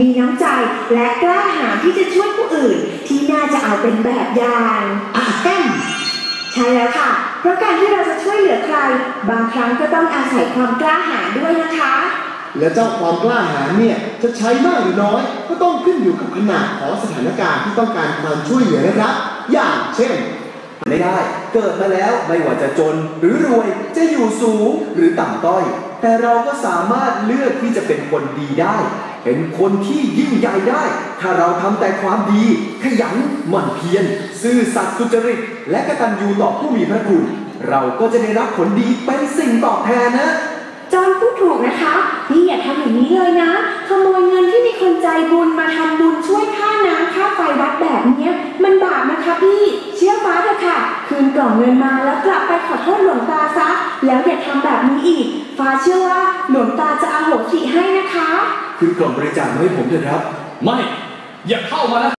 มีน้ำใจและกล้าหาญที่จะช่วยผู้อื่น ที่น่าจะเอาเป็นแบบอย่างอาแต้มใช่แล้วค่ะ เพราะการที่เราจะช่วยเหลือใคร บางครั้งก็ต้องอาศัยความกล้าหาญด้วยนะคะ และเจ้าความกล้าหาญเนี่ยจะใช้มากหรือน้อย ก็ต้องขึ้นอยู่กับขนาดของสถานการณ์ที่ต้องการความช่วยเหลือนะครับ อย่างเช่นไม่ได้ เกิดมาแล้วไม่ว่าจะจนหรือรวยจะอยู่สูงหรือต่ำต้อย แต่เราก็สามารถเลือกที่จะเป็นคนดีได้ เป็นคนที่ยิ่งใหญ่ได้ ถ้าเราทำแต่ความดี ขยันหมั่นเพียรซื่อสัตย์สุจริต และกตัญญูต่อผู้มีพระคุณ เราก็จะได้รับผลดีเป็นสิ่งตอบแทนนะจอนพูดถูกนะคะพี่อย่าทำอย่างนี้เลยนะ ขโมยเงินที่มีคนใจบุญมาทำบุญช่วยค่าน้ำค่าไฟวัดแบบเนี้ย คะพี่ เชื่อฟ้าเถอะค่ะ คืนกล่องเงินมาแล้วกลับไปขอโทษหลวงตาซะ แล้วอย่าทำแบบนี้อีก ฟ้าเชื่อว่าหลวงตาจะอาโหสิให้นะคะ คืนกล่องบริจาคมาให้ผมเถอะครับ ไม่ อย่าเข้ามานะ